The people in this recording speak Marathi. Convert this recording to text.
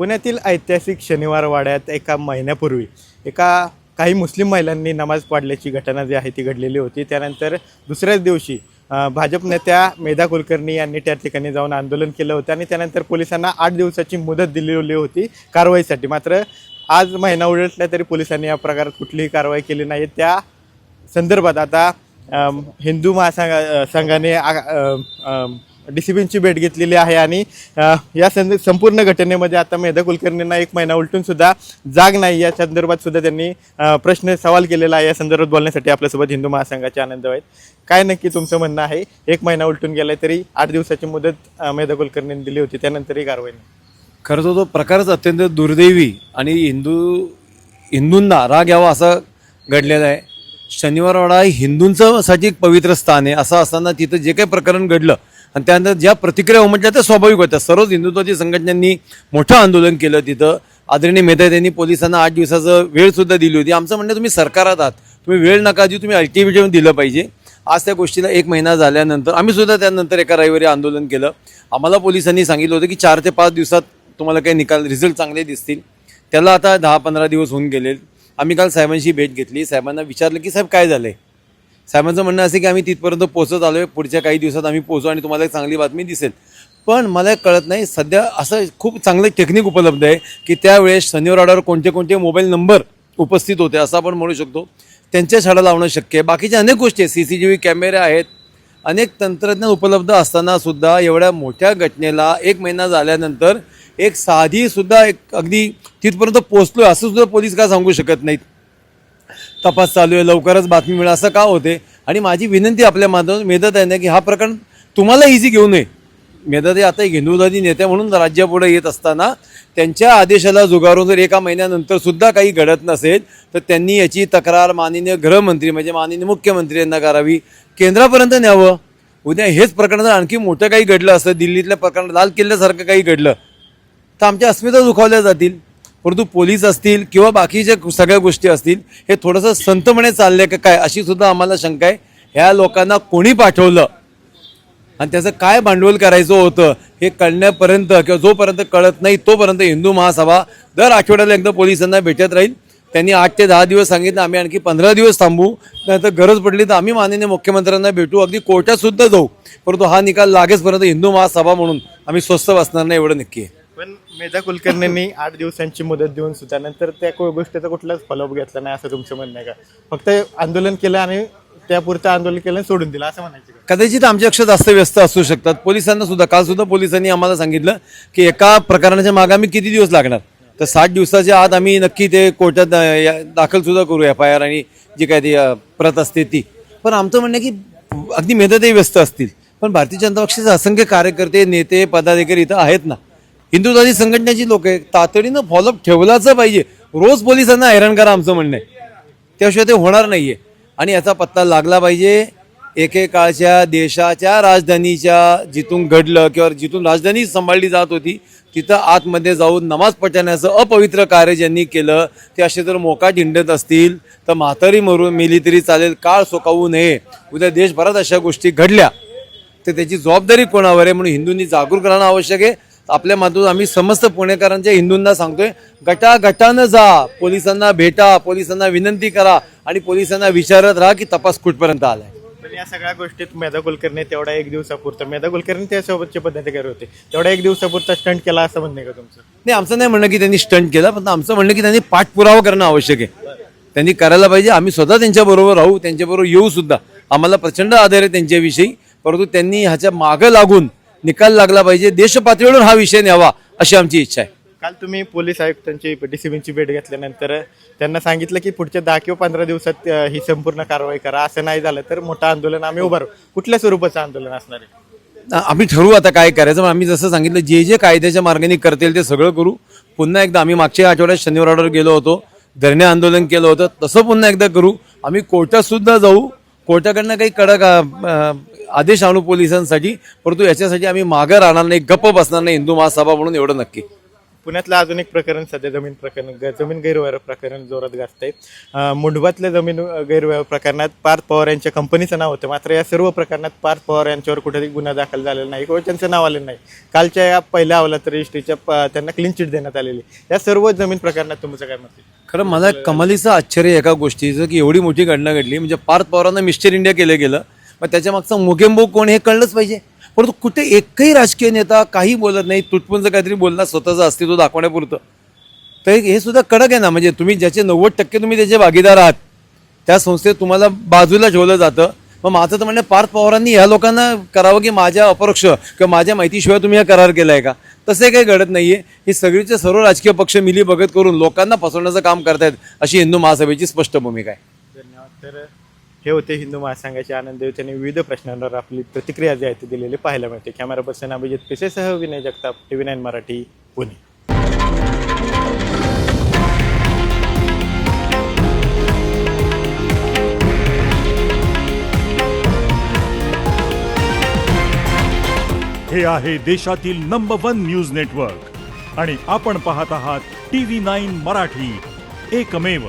पुण्यातील ऐतिहासिक शनिवार वाड्यात एका महिन्यापूर्वी एका काही मुस्लिम महिलांनी नमाज पाडल्याची घटना जी आहे ती घडलेली होती. त्यानंतर दुसऱ्याच दिवशी भाजप नेत्या मेधा कुलकर्णी यांनी त्या ठिकाणी जाऊन आंदोलन केलं होतं आणि त्यानंतर पोलिसांना आठ दिवसाची मुदत दिलेली होती कारवाईसाठी. मात्र आज महिना उलटला तरी पोलिसांनी या प्रकारात कुठलीही कारवाई केली नाही. त्या संदर्भात आता हिंदू महासंघा संघाने डी सी बींची भेट घेतलेली आहे आणि या संद संपूर्ण घटनेमध्ये आता मेधा कुलकर्णींना एक महिना उलटून सुद्धा जाग नाही. या संदर्भात सुद्धा त्यांनी प्रश्न सवाल केलेला आहे. या संदर्भात बोलण्यासाठी आपल्यासोबत हिंदू महासंघाचे आनंद आहेत. काय नक्की तुमचं म्हणणं आहे? एक महिना उलटून गेलाय तरी आठ दिवसाची मुदत मेधा कुलकर्णींनी दिली होती. त्यानंतरही कारवाई नाही. खरं तर तो प्रकारच अत्यंत दुर्दैवी आणि हिंदू हिंदूंना राग यावा असं घडलेलं आहे. शनिवारवाडा हिंदूंचं साठी एक पवित्र स्थान आहे. असं असताना तिथं जे काही प्रकरण घडलं आणि त्यानंतर ज्या प्रतिक्रिया उमटल्या त्या स्वाभाविक होत्या. सर्वच हिंदुत्वाची संघटनांनी मोठं आंदोलन केलं तिथं. आदरणीय मेहता यांनी पोलिसांना आठ दिवसाचं वेळसुद्धा दिली होती. आमचं म्हणणं तुम्ही सरकारात आहात. तुम्ही वेळ नका देऊ तुम्ही अल्टिमेटम दिलं पाहिजे. आज त्या गोष्टीला एक महिना झाल्यानंतर आम्ही सुद्धा त्यानंतर एका रविवारी आंदोलन केलं. आम्हाला पोलिसांनी सांगितलं होतं की चार ते पाच दिवसात तुम्हाला काही निकाल रिझल्ट चांगले दिसतील. त्याला आता दहा पंधरा दिवस होऊन गेले आम्ही काल साहेबांशी भेट घेतली. साहेबांना विचारलं की साहेब काय झालंय? साहेबांचं म्हणणं असं की आम्ही तिथपर्यंत पोहोचत आहे पुढच्या काही दिवसात आम्ही पोहोचू आणि तुम्हाला एक चांगली बातमी दिसेल. पण मला एक कळत नाही सध्या असं खूप चांगलं टेक्निक उपलब्ध आहे की त्यावेळेस शनिवार ऑर्डर कोणते कोणते मोबाईल नंबर उपस्थित होते असं आपण म्हणू शकतो. त्यांच्या शाळा लावणं शक्य आहे. बाकीच्या अनेक गोष्टी आहेत सी सी टी व्ही कॅमेरे आहेत. अनेक तंत्रज्ञान उपलब्ध असताना सुद्धा एवढ्या मोठ्या घटनेला एक महिना झाल्यानंतर एक साधी सुद्धा एक अगदी तिथपर्यंत पोहोचलोय असं सुद्धा पोलीस का सांगू शकत नाहीत. तपास चालू आहे लवकरच बातमी मिळा असं का होते? आणि माझी विनंती आपल्या माध्यमातून मेदत आहे ना की हा प्रकरण तुम्हाला इझी घेऊ नये. मेदत हे आता एक नेत्या नेते म्हणून राज्यापुढे येत असताना त्यांच्या आदेशाला जुगारून जर एका महिन्यानंतर सुद्धा काही घडत नसेल तर त्यांनी याची तक्रार माननीय गृहमंत्री म्हणजे माननीय मुख्यमंत्री यांना करावी. केंद्रापर्यंत न्यावं. उद्या हेच प्रकरण जर आणखी मोठं काही घडलं असतं दिल्लीतल्या प्रकरण लाल किल्ल्यासारखं काही घडलं तर आमच्या अस्मिता दुखावल्या जातील. परंतु पोलीस असतील किंवा बाकीच्या सगळ्या गोष्टी असतील हे थोडंसं संतपणे चाललंय का काय अशी सुद्धा आम्हाला शंका आहे. ह्या लोकांना कोणी पाठवलं? आणि त्याचं काय भांडवल करायचं होतं हे कळण्यापर्यंत किंवा जोपर्यंत कळत नाही तोपर्यंत हिंदू महासभा दर आठवड्याला एकदा पोलिसांना भेटत राहील. त्यांनी आठ ते दहा दिवस सांगितलं आम्ही आणखी पंधरा दिवस थांबू. नाहीतर गरज पडली तर आम्ही माननीय मुख्यमंत्र्यांना भेटू. अगदी कोर्टात सुद्धा जाऊ. परंतु हा निकाल लागेचपर्यंत हिंदू महासभा म्हणून आम्ही स्वस्त बसणार नाही एवढं नक्की आहे. पण मेधा कुलकर्णींनी आठ दिवसांची मुदत देऊन सुद्धा नंतर त्या को- गोष्टीचा कुठलाच फॉलोअप घेतला नाही असं तुमचं म्हणणं आहे का? फक्त आंदोलन केलं आणि त्यापुरतं आंदोलन केलं आणि सोडून दिलं असं म्हणायचं का? कदाचित आमच्यापेक्षा जास्त व्यस्त असू शकतात. पोलिसांना सुद्धा काल सुद्धा पोलिसांनी आम्हाला सांगितलं की एका प्रकरणाच्या मागे आम्ही किती दिवस लागणार? तर साठ दिवसाच्या आत आम्ही नक्की ते कोर्टात या- दाखल सुद्धा करू एफ आय आर आणि जी काय ती अं, प्रत असते ती. पण आमचं म्हणणं आहे की अगदी मेहनतही व्यस्त असतील. पण भारतीय जनता पक्षाचे असंख्य कार्यकर्ते नेते पदाधिकारी इथं आहेत ना. हिंदुत्वादी संघटनेची लोक आहे तातडीनं फॉलोअप ठेवलाच पाहिजे. रोज पोलिसांना हैराण करा आमचं म्हणणं आहे. त्याशिवाय ते होणार नाही आहे आणि याचा पत्ता लागला पाहिजे. एकेकाळच्या देशाच्या राजधानीच्या जिथून घडलं किंवा जिथून राजधानी सांभाळली जात होती तिथं आतमध्ये जाऊन नमाज पठण्याचं अपवित्र कार्य ज्यांनी केलं ते असे जर मोका हिंडत असतील तर म्हातारी मरून मेली तरी चालेल. काळ सोकावू नये. उद्या देशभरात अशा गोष्टी घडल्या तर त्याची जबाबदारी कोणावर आहे? म्हणून हिंदूंनी जागरूक राहणं आवश्यक आहे. आपल्या मातून आम्ही समस्त पुणेकरांच्या हिंदूंना सांगतोय गटागटानं जा पोलिसांना भेटा पोलिसांना विनंती करा आणि पोलिसांना विचारत राहा की तपास कुठपर्यंत आलाय. पण या सगळ्या गोष्टीत मेधा कुलकर्णी तेवढा एक दिवसापुरतं मेधा कुलकर्णी त्यासोबतचे पदाधिकारी होते? तेवढा एक दिवसापुरता स्टंट केला असं म्हणणे का तुमचं? नाही आमचं नाही म्हणणं की त्यांनी स्टंट केला पण आमचं म्हणणं की त्यांनी पाठपुरावा करणं आवश्यक आहे. त्यांनी करायला पाहिजे आम्ही स्वतः त्यांच्याबरोबर राहू त्यांच्याबरोबर येऊ सुद्धा. आम्हाला प्रचंड आदर आहे त्यांच्याविषयी परंतु त्यांनी ह्याच्या मागं लागून निकाल लागला पाहिजे. देश पातळीवर हा विषय न्यावा अशी आमची इच्छा आहे. काल तुम्ही पोलीस आयुक्तांची डीसीबींची भेट घेतल्यानंतर त्यांना सांगितलं की पुढच्या दहा किंवा पंधरा दिवसात ही संपूर्ण कारवाई करा. असं नाही झालं तर मोठं आंदोलन आम्ही उभारू कुठल्या स्वरूपाचं आंदोलन असणार आहे? आम्ही ठरवू आता काय करायचं. आम्ही जसं सांगितलं जे जे कायद्याच्या मार्गाने करतील ते सगळं करू. पुन्हा एकदा आम्ही मागच्या आठवड्यात शनिवार ऑर्डर गेलो होतो. धरणे आंदोलन केलं होतं. तसं पुन्हा एकदा करू. आम्ही कोर्टात सुद्धा जाऊ. कोर्टाकडनं काही कडक आदेश आणू पोलिसांसाठी परंतु याच्यासाठी आम्ही मागं राहणार नाही गप्प बसणार नाही हिंदू महासभा म्हणून एवढं नक्की. पुण्यातलं अजून एक प्रकरण सध्या जमीन प्रकरण ग- जमीन गैरव्यवहार प्रकरण जोरात गाजतंय. अं, मुंडवातल्या जमीन गैरव्यवहार प्रकरणात पार्थ पवार यांच्या कंपनीचं नाव होतं. मात्र या सर्व प्रकरणात पार्थ पवार यांच्यावर कुठेतरी गुन्हा दाखल झालेला नाही किंवा त्यांचं नाव आलेलं नाही. कालच्या या पहिल्या अहवालात रजिस्ट्रीच्या प- त्यांना क्लीन चिट देण्यात आलेली. या सर्व जमीन प्रकरणात तुमचं काय मत आहे? खरं मला कमालीचं आश्चर्य आहे एका गोष्टीचं की एवढी मोठी घटना घडली म्हणजे पार्थ पवारांना मिस्टर इंडिया केलं गेलं. मग त्याच्या मागचा मुगेंबो कोण हे कळलंच पाहिजे. परंतु कुठे एकही राजकीय नेता काही बोलत नाही तुटपुंज काहीतरी बोलणार स्वतःचं अस्तित्व दाखवण्यापुरतं. तर हे सुद्धा कडक आहे ना म्हणजे तुम्ही ज्याचे नव्वद टक्के तुम्ही त्याचे भागीदार आहात त्या संस्थेत तुम्हाला बाजूला ठेवलं जातं. मग माझं तर म्हणणं पार्थ पवारांनी ह्या लोकांना करावं की माझ्या अपरोक्ष किंवा माझ्या माहितीशिवाय तुम्ही हा करार केला आहे का? तसे काही घडत नाही आहे ही सगळीचे सर्व राजकीय पक्ष मिली भगत करून लोकांना फसवण्याचं काम करतायत अशी हिंदू महासभेची स्पष्ट भूमिका आहे. धन्यवाद. तर हे होते हिंदू महासंघाचे आनंद त्यांनी विविध प्रश्नांवर आपली प्रतिक्रिया जी आहे ती दिलेली पाहायला मिळते. Camera person Abhijit पिसेसह Vinay Jagtap T V nine Marathi Pune. हे आहे देशातील नंबर वन न्यूज नेटवर्क आणि आपण पाहत आहात टी व्ही नाईन मराठी. एकमेव